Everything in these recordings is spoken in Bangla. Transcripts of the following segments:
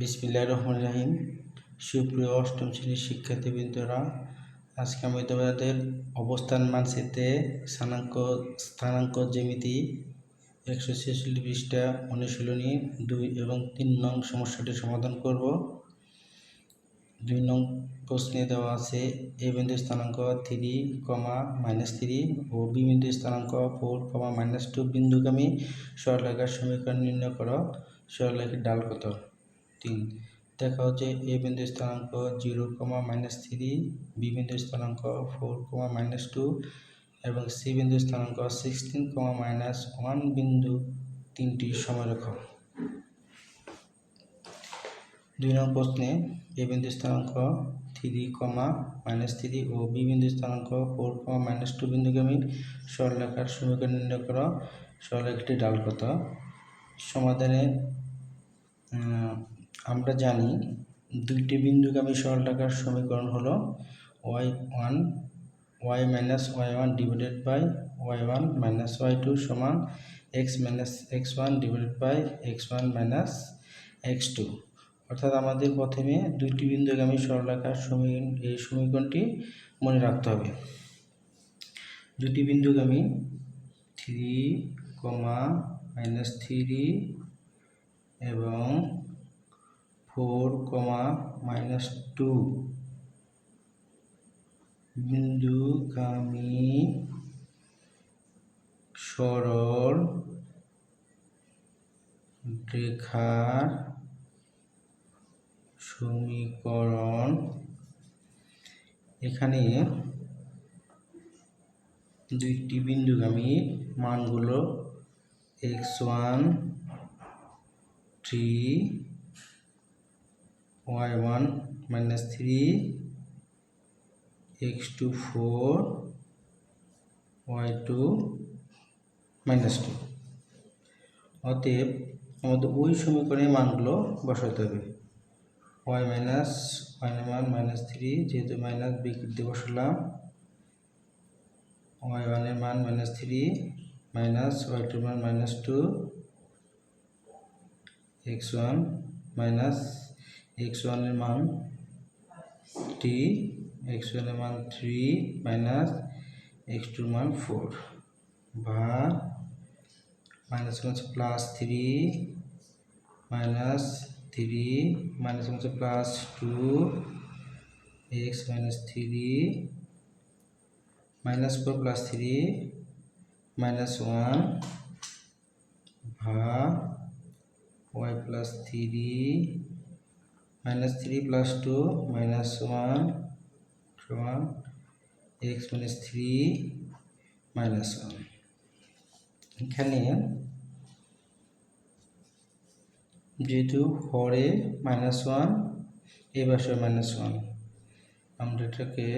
বিসমিল্লাহ রহমান রাহিম। সুপ্রিয় অষ্টম শ্রেণির শিক্ষার্থীবৃন্দরা, আজকে আমি তোমাদের অবস্থান মানচিত্রে স্থানাঙ্ক স্থানাঙ্ক জ্যামিতি একশো ছেচল্লিশ পৃষ্ঠা অনুশীলনী দুই এবং তিন নং সমস্যাটি সমাধান করব। দুই নং প্রশ্নে দেওয়া আছে, এ বিন্দু স্থানাঙ্ক থ্রি কমা মাইনাস থ্রি ও বি বিন্দু স্থানাঙ্ক ফোর কমা মাইনাস টু। বিন্দুগামী সরলরেখার সমীকরণ নির্ণয় করো। সরলরেখার ডাল কত? তিন। দেখা হচ্ছে এ বিন্দু স্থানাঙ্ক zero comma minus three, B বিন্দু স্থানাঙ্ক ফোর কমা মাইনাস টু এবং সি বিন্দু স্থানাঙ্ক সিক্সটিন কমা মাইনাস ওয়ান বিন্দু তিনটি সমরেখ। দুই নম্বর প্রশ্নে এ বিন্দু স্থানাঙ্ক থ্রি কমা মাইনাস থ্রি ও বি বিন্দু স্থানাঙ্ক ফোর কমা মাইনাস টু বিন্দুগামী সরলরেখার সমীকরণ নির্ণয় করো। সরলরেখাটি ডাল কত? সমাধানে আমরা জানি দুইটি বিন্দুগামী সরলরেখার সমীকরণ হলো y one y minus y one divided by y one minus y two সমান x minus x one divided by x one minus x two অর্থাৎ আমাদের প্রথমে দুইটি বিন্দুগামী সরলরেখার সমীকরণ, এই সমীকরণটি মনে রাখতে হবে। দুটি বিন্দুগামী থ্রি কমা মাইনাস থ্রি এবং ফোর কমা মাইনাস টু। বিন্দুগামী সরল রেখার সমীকরণ। এখানে দুইটি বিন্দুগামী মানগুলো x one three y one minus three x two four y two minus two অতএব আমাদের ওই সমীকরণের মানগুলো বসাতে হবে। Y minus y one minus three যেহেতু মাইনাস বিকৃতি বসালাম ওয়াই ওয়ানের মান minus three minus y two মান minus two x one minus x ওয়ানের মান টি এক্স ওয়ানের মান থ্রি মাইনাস এক্স টুর মান ফোর বা মাইনাস হচ্ছে plus three minus three minus হচ্ছে plus two x minus three minus four plus three minus one ভা y plus three minus three plus two minus one সমান x minus three minus one এখানে যেহেতু হরে মাইনাস ওয়ান এ পাশে মাইনাস ওয়ান আমরা এটাকে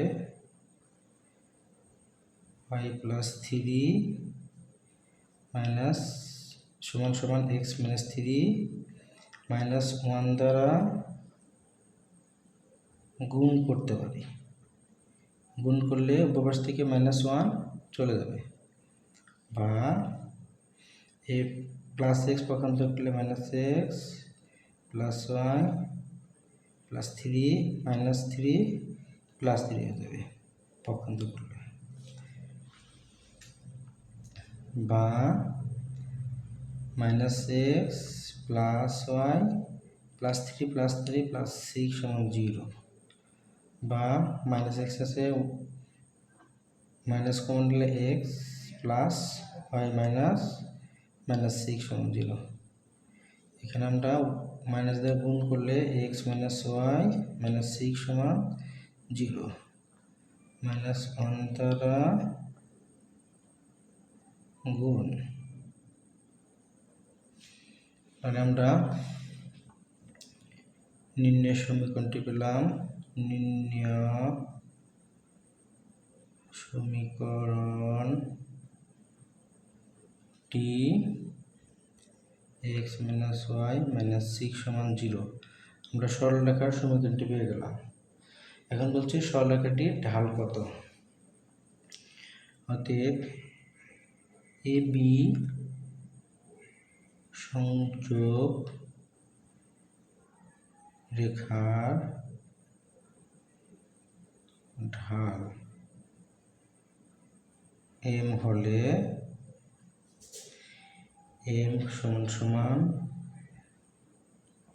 ওয়াই প্লাস থ্রি মাইনাস সমান সমান x minus three minus one দ্বারা গুণ করতে পারি গুণ করলে উপবাস থেকে মাইনাস ওয়ান চলে যাবে। বা এ প্লাস এক্স পক্ষান্তর করলে minus x plus y plus three minus three plus three হয়ে যাবে পক্ষান্তর করলে। বা minus x plus y plus three plus three plus six সমান জিরো বা মাইনাস এক্স আছে মাইনাস কমন নিলে x plus y minus minus six সমান জিরো এখানে আমরা মাইনাস দিয়ে গুণ করলে x minus y minus six সমান জিরো মাইনাস ওয়ান দ্বারা গুণ। তাহলে আমরা নির্ণয় সমীকরণটি পেলাম। নির্ণয় সমীকরণটি x minus y minus six সমান জিরো। আমরা সরলরেখার সমীকরণটি পেয়ে গেলাম। এখন বলছি সরলরেখাটির ঢাল কত? অতএব এ বি সংযোগ রেখার ঢাল এম হলে এম সমান সমান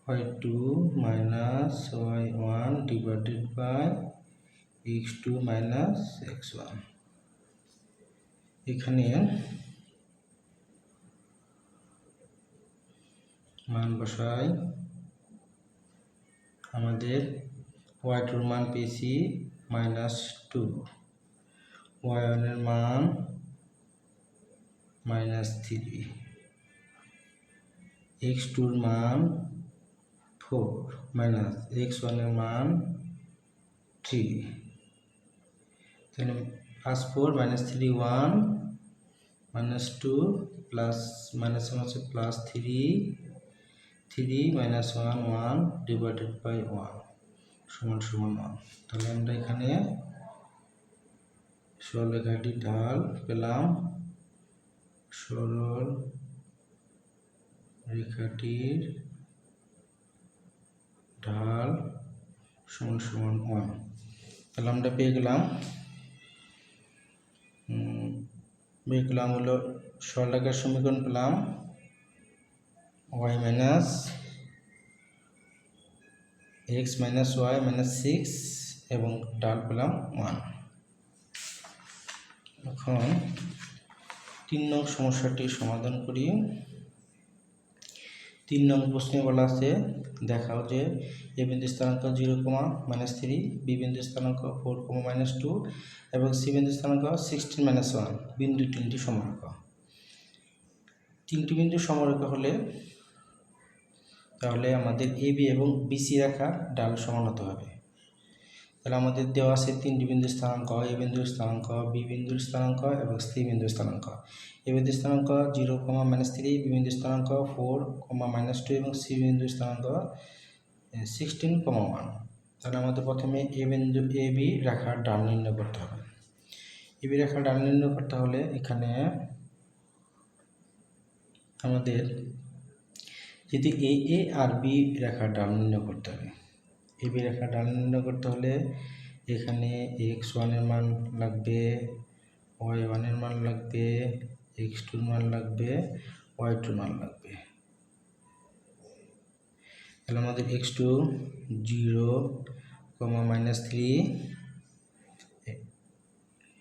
y two minus y one divided by x two minus x one. এখানে মান বসাই। আমাদের ওয়াই টুর মান পেয়েছি মাইনাস টু। ওয়াই ওয়ানের মান মাইনাস থ্রি। এক্স টুর মান ফোর মাইনাস এক্স ওয়ানের মান থ্রি। তাহলে plus four minus three one minus two plus minus one হচ্ছে plus three three minus one one divided by one সমান ওয়ান তাহলে আমরা এখানে সরলরেখাটি ঢাল পেলাম। সরল রেখাটির ঢাল সমান সমান ওয়ান। তাহলে আমরা পেয়ে গেলাম পেয়ে গেলাম হলো সরলরেখার সমীকরণ পেলাম। Y minus x minus y minus six এবং ডাল পেলাম ওয়ান এখন তিন নং সমস্যাটি সমাধান করি। তিন নং প্রশ্নে বলা আছে, দেখাও যে এ বিন্দু স্থানাঙ্ক zero comma minus three B বিন্দু স্থানাঙ্ক ফোর কমা মাইনাস টু এবং সি বিন্দু স্থানাঙ্ক সিক্সটিন মাইনাস ওয়ান বিন্দু তিনটি সমরেখ তিনটি বিন্দু সমরেখ হলে তাহলে আমাদের এ বি এবং বিসি রেখা ডাল সমান হতে হবে। তাহলে আমাদের দেওয়া আছে তিনটি বিন্দু স্থানাঙ্ক এ বিন্দুর স্থানাঙ্ক বি বিন্দুর স্থানাঙ্ক এবং সি বিন্দুর স্থানাঙ্ক। এ বিন্দুর স্থানাঙ্ক zero comma minus three B বিন্দুর স্থানাঙ্ক ফোর কমা মাইনাস টু এবং সি বিন্দুর স্থানাঙ্ক সিক্সটিন কমা ওয়ান তাহলে আমাদের প্রথমে এ বিন্দু এ বি রেখার ডাল নির্ণয় করতে হবে। এ বি রেখার ডাল নির্ণয় করতে হলে এখানে আমাদের যদি এ এ আর বি রেখা ডাল নির্ণয় করতে হবে। এ, বি রেখা ডাল নির্ণয় করতে হলে এখানে এক্স ওয়ানের মান লাগবে, ওয়াই ওয়ানের মান লাগবে, এক্স টুর মান লাগবে, ওয়াই টুর মান লাগবে। তাহলে আমাদের x two zero comma minus three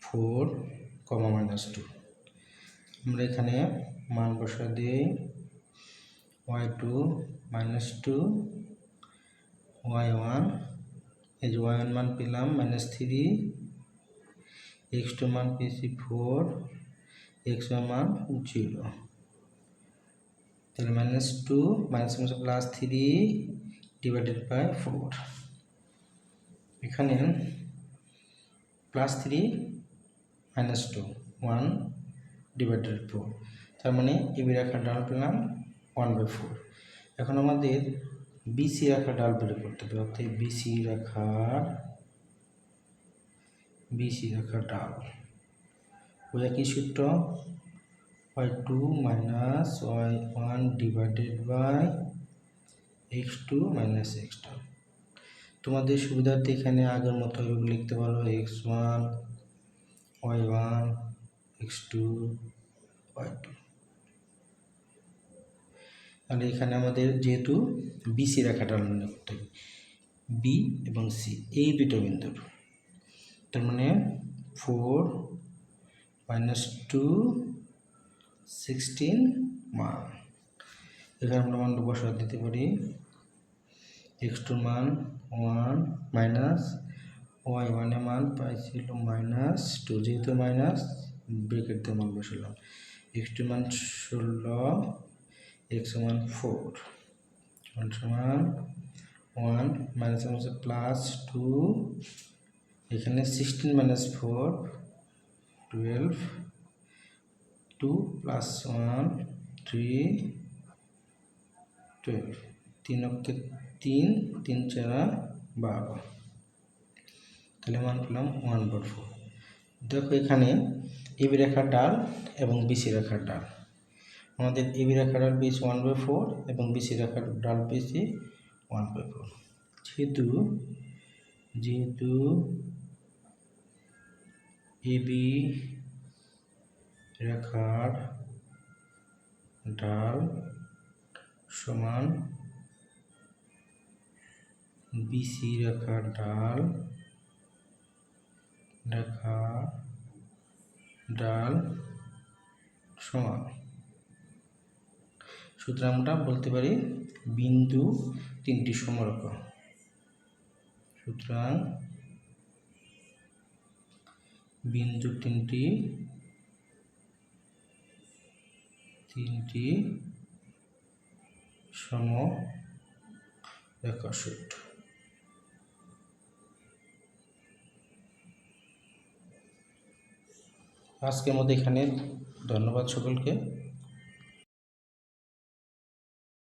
four comma minus two. আমরা এখানে মান বসা দিয়ে y2 minus 2 y1 is y1 মান পেলাম, minus 3 x2 মান পেয়েছি 4 x1 মান 0 তাহলে minus 2 minus minus plus 3 divided by 4 এখানে plus three minus two one divided four তার মানে এবি রেখা ডাল পেলাম ওয়ান বাই ফোর এখন আমাদের বিসি রেখার ডাল বের করতে হবে, অর্থাৎ বিসি রেখার বিসি রেখার ডাল। ওই একই সূত্র? Y two minus y one divided by x two minus x two তোমাদের সুবিধার্থে এখানে আগের মতো লিখতে পারো x one y one x two y two তাহলে এখানে আমাদের যেহেতু বিসি রেখাটা নির্ণয় করতে হবে। বি এবং সি এই দুটো বিন্দুর তার মানে ফোর মাইনাস টু সিক্সটিন মান এখানে আমরা মান বসা দিতে পারি। এক্স টুর মান ওয়ান মাইনাস ওয়াই ওয়ানের মান পাইছিল মাইনাস টু যেহেতু মাইনাস ব্রেকেট দিয়ে মান বসালাম। এক্স টুর মান ষোলো এক্স সমান ফোর ওয়ান সমান ওয়ান মাইনাস হচ্ছে প্লাস টু এখানে sixteen minus four twelve two plus one three twelve তিন অক্ষে তিন তিন চারা বারো। তাহলে মান পেলাম ওয়ান ফোর দেখো এখানে এবি রেখার ডাল এবং বিসি রেখার ডাল। আমাদের এবি রেখার ডাল পেয়েছি ওয়ান বাই ফোর এবং বিসি রেখার ডাল পেয়েছি ওয়ান বাই ফোর যেহেতু যেহেতু এবি রেখার ডাল সমান বিসি রেখার ডাল রেখা ডাল সমান। সুতরাং আমরা বলতে পারি বিন্দু তিনটি সমরেখা সুতরাং বিন্দু তিনটি তিনটি সম রেখা সেট আজকের মতো এখানে ধন্যবাদ সকলকে।